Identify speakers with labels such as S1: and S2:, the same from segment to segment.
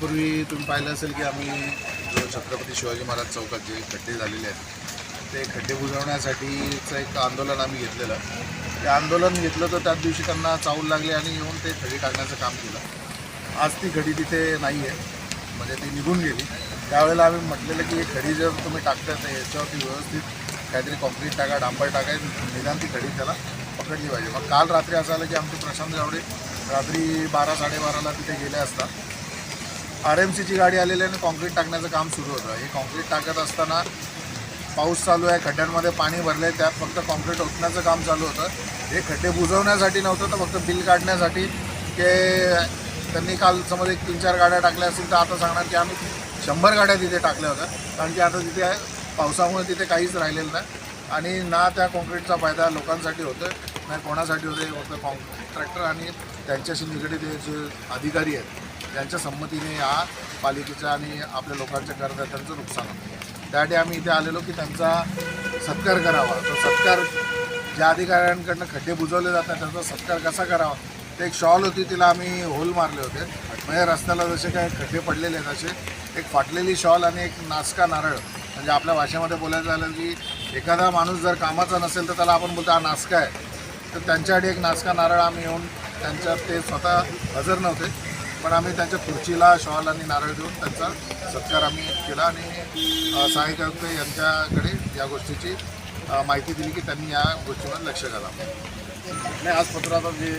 S1: पूर्वी तुम्ही पाहिलं असेल की आम्ही जो छत्रपती शिवाजी महाराज चौकात जे खड्डे झालेले आहेत ते खड्डे बुजवण्यासाठीचं एक आंदोलन आम्ही घेतलेलं. ते आंदोलन घेतलं तर त्याच दिवशी त्यांना चावूल लागले आणि येऊन ते खडी टाकण्याचं काम केलं. आज ती खडी तिथे नाही आहे म्हणजे ती निघून गेली. त्यावेळेला आम्ही म्हटलेलं की ही खडी जर तुम्ही टाकता तर याच्यावरती व्यवस्थित काहीतरी कॉन्क्रीट टाका डांबर टाका निदान ती घडी त्याला पकडली पाहिजे. मग काल रात्री असं आलं की आमचे प्रशांत गावडे रात्री बारा साडेबाराला तिथे गेले असता. आर एम सीची गाडी आलेली आहे आणि कॉन्क्रीट टाकण्याचं काम सुरू होतं. हे कॉन्क्रीट टाकत असताना पाऊस चालू आहे खड्ड्यांमध्ये पाणी भरलं आहे त्यात फक्त कॉन्क्रीट ओतण्याचं काम चालू होतं. हे खड्डे बुजवण्यासाठी नव्हतं तर फक्त बिल काढण्यासाठी ते त्यांनी काल समज एक तीन चार गाड्या टाकल्या असतील तर आता सांगणार की आम्ही शंभर गाड्या तिथे टाकल्या होत्या. कारण की आता तिथे पावसामुळे तिथे काहीच राहिलेलं नाही. आणि ना त्या कॉन्क्रीटचा फायदा लोकांसाठी होतो नाही कोणासाठी होते फक्त कॉन्ट्रॅक्टर आणि त्यांच्याशी निगडीत हे जे अधिकारी आहेत त्यांच्या संमतीने या पालिकेच्या आणि आपल्या लोकांच्या करदात्यांचं नुकसान होतं. त्यासाठी आम्ही इथे आलेलो की त्यांचा सत्कार करावा. तर सत्कार ज्या अधिकाऱ्यांकडनं खड्डे बुजवले जातात त्यांचा सत्कार कसा करावा? ते एक शॉल होती तिला आम्ही होल मारले होते. म्हणजे रस्त्याला जसे काय खड्डे पडलेले आहेत असे एक फाटलेली शॉल आणि एक नासका नारळ म्हणजे आपल्या भाषेमध्ये बोलायचं झालं की एखादा माणूस जर कामाचा नसेल तर त्याला आपण बोलतो हा नासका आहे. तर त्यांच्यासाठी एक नासका नारळ आम्ही येऊन त्यांच्यात ते स्वतः हजर नव्हते पण आम्ही त्यांच्या खुर्चीला शॉल आणि नारळ देऊन त्यांचा सत्कार आम्ही केला आणि अ, सहाय्यक आयुक्त यांच्याकडे या गोष्टीची माहिती दिली की त्यांनी या गोष्टीवर लक्ष घाला
S2: नाही आज पत्रात जे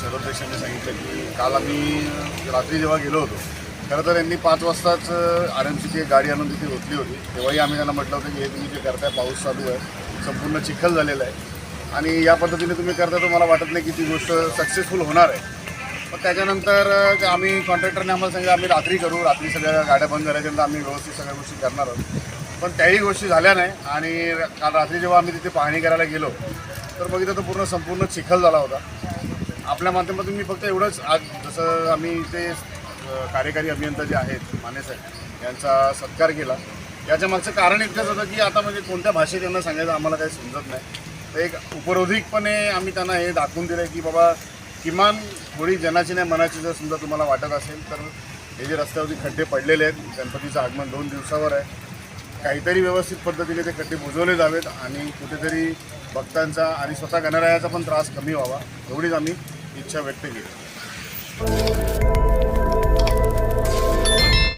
S2: शरद देशांनी सांगितलं की काल आम्ही रात्री जेव्हा गेलो होतो खरं तर यांनी पाच वाजताच आर एम सीची एक गाडी आणून तिथे होतली होती. तेव्हाही आम्ही त्यांना म्हटलं होतं की हे तुम्ही जे करताय पाऊस चालू आहे. संपूर्ण चिखल झालेला आहे. आणि या पद्धतीने तुम्ही करताय तर मला वाटत नाही की ती गोष्ट सक्सेसफुल होणार आहे. मग त्याच्यानंतर आम्ही कॉन्ट्रॅक्टरने आम्हाला सांगितलं आम्ही रात्री करू. रात्री सगळ्या गाड्या बंद करायच्यानंतर आम्ही व्यवस्थित सगळ्या गोष्टी करणार आहोत. पण त्याही गोष्टी झाल्या नाही. आणि काल रात्री जेव्हा आम्ही तिथे पाहणी करायला गेलो तर बघितलं तर पूर्ण संपूर्ण चिखल झाला होता. आपल्या माध्यमातून मी फक्त एवढंच आज जसं आम्ही इथे कार्यकारी अभियंता जे आहेत माने साहेब यांचा सत्कार केला. याच्या मागचं कारण इतकंच होतं की आता म्हणजे कोणत्या भाषेत त्यांना सांगायचं आम्हाला काही समजत नाही. तर एक उपरोधिकपणे आम्ही त्यांना हे दाखवून दिलं की बाबा किमान थोडी जनाची नाही मनाची जर समजा तुम्हाला वाटत असेल तर हे जे रस्त्यावरती खड्डे पडलेले आहेत गणपतीचं आगमन दोन दिवसावर आहे. काहीतरी व्यवस्थित पद्धतीने ते खड्डे बुजवले जावेत आणि कुठेतरी भक्तांचा आणि स्वतः गणरायाचा पण त्रास कमी व्हावा एवढीच आम्ही इच्छा व्यक्त केली.